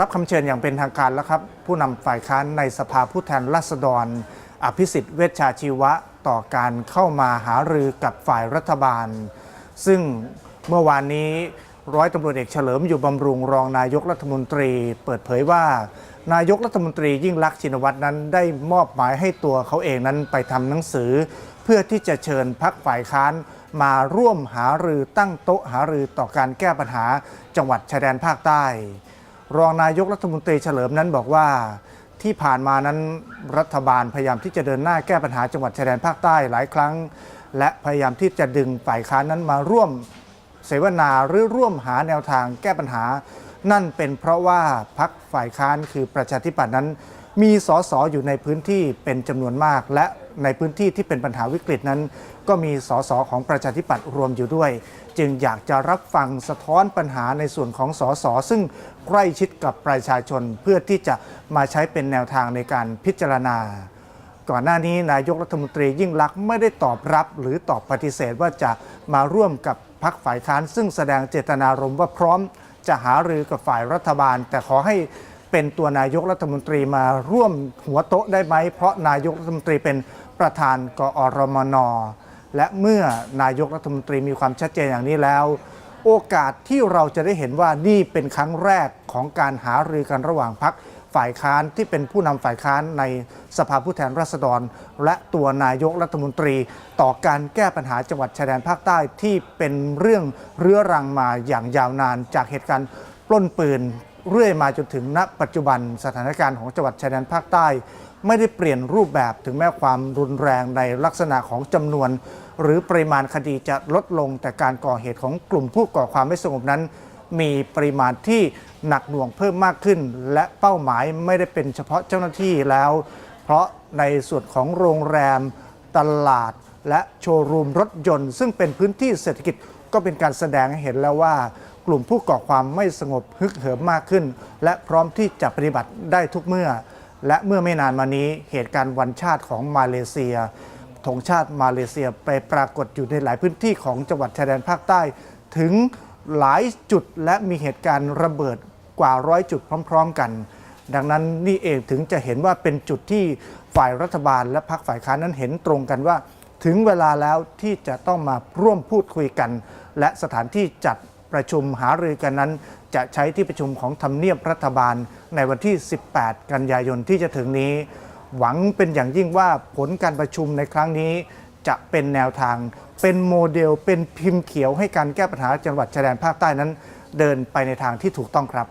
รับคำเชิญอย่างเป็นทางการแล้วครับ ผู้นำฝ่ายค้านในสภาผู้แทนราษฎร อภิสิทธิ์เวชชาชีวะต่อการเข้ามาหารือกับฝ่ายรัฐบาล ซึ่งเมื่อวานนี้ร้อยตำรวจเอกเฉลิมอยู่บำรุงรองนายกรัฐมนตรี เปิดเผยว่า นายกรัฐมนตรียิ่งลักษณ์ชินวัตรนั้นได้มอบหมายให้ตัวเขาเองนั้นไปทำหนังสือ เพื่อที่จะเชิญพักฝ่ายค้านมาร่วมหารือตั้งโต๊ะหารือต่อการแก้ปัญหาจังหวัดชายแดนภาคใต้ รองนายกรัฐมนตรีเฉลิมนั้นบอกว่าที่ผ่านมานั้นรัฐบาลพยายามที่จะเดินหน้าแก้ปัญหาจังหวัดชายแดนภาคใต้หลายครั้ง และพยายามที่จะดึงฝ่ายค้านนั้นมาร่วมเสวนาหรือร่วมหาแนวทางแก้ปัญหา นั่นเป็นเพราะว่าพักฝ่ายค้านคือประชาธิปัตย์นั้น มีสสอยู่ในพื้นที่เป็นจำนวนมาก และ ในพื้นที่ที่เป็นปัญหาวิกฤตนั้น ก็มีสสของประชาธิปัตย์รวมอยู่ด้วย จึงอยากจะรับฟังสะท้อนปัญหาในส่วนของสสซึ่งใกล้ชิดกับประชาชนเพื่อที่จะมาใช้เป็นแนวทางในการพิจารณา ก่อนหน้านี้นายกรัฐมนตรียิ่งลักษณ์ไม่ได้ตอบรับ หรือตอบปฏิเสธว่าจะมาร่วมกับพักฝ่ายค้านซึ่งแสดงเจตนารมณ์ว่าพร้อมจะหารือกับฝ่ายรัฐบาล แต่ขอให้ เป็นตัวนายกรัฐมนตรีมาร่วมหัวโต๊ะได้ไหม เพราะนายกรัฐมนตรีเป็นประธานกอรมน และเมื่อนายกรัฐมนตรีมีความชัดเจนอย่างนี้แล้ว โอกาสที่เราจะได้เห็นว่านี่เป็นครั้งแรกของการหารือกันระหว่างพักฝ่ายค้านที่เป็นผู้นำฝ่ายค้านในสภาผู้แทนราษฎร และตัวนายกรัฐมนตรีต่อการแก้ปัญหาจังหวัดชายแดนภาคใต้ที่เป็นเรื่องเรื้อรังมาอย่างยาวนานจากเหตุการณ์ปล้นปืน เรื่อยมาจนถึงณปัจจุบันสถานการณ์ของจังหวัดชายแดนภาคใต้ ไม่ได้เปลี่ยนรูปแบบถึงแม้ความรุนแรงในลักษณะของจำนวน หรือปริมาณคดีจะลดลงแต่การก่อเหตุของกลุ่มผู้ก่อความไม่สงบนั้น มีปริมาณที่หนักหน่วงเพิ่มมากขึ้น และเป้าหมายไม่ได้เป็นเฉพาะเจ้าหน้าที่แล้ว เพราะในส่วนของโรงแรม ตลาด และโชว์รูมรถยนต์ ซึ่งเป็นพื้นที่เศรษฐกิจก็เป็นการแสดงให้เห็นแล้วว่า กลุ่มผู้ก่อความไม่สงบฮึกเหิมมากขึ้น และพร้อมที่จะปฏิบัติได้ทุกเมื่อ และเมื่อไม่นานมานี้เหตุการณ์วันชาติของมาเลเซียธงชาติมาเลเซียไปปรากฏอยู่ในหลายพื้นที่ของจังหวัดชายแดนภาคใต้ ถึงหลายจุดและมีเหตุการณ์ระเบิดกว่าร้อยจุดพร้อม ๆ กัน ดังนั้นนี่เองถึงจะเห็นว่าเป็นจุดที่ฝ่ายรัฐบาลและพรรคฝ่ายค้านนั้นเห็นตรงกันว่า ถึงเวลาแล้วที่จะต้องมาร่วมพูดคุยกัน และสถานที่จัด ประชุมหารือกันนั้น จะใช้ที่ประชุมของทำเนียบรัฐบาลในวันที่ 18 กันยายนที่จะถึงนี้ หวังเป็นอย่างยิ่งว่าผลการประชุมในครั้งนี้ จะเป็นแนวทาง เป็นโมเดล เป็นพิมพ์เขียวให้การแก้ปัญหาจังหวัดชายแดนภาคใต้นั้น เดินไปในทางที่ถูกต้องครับ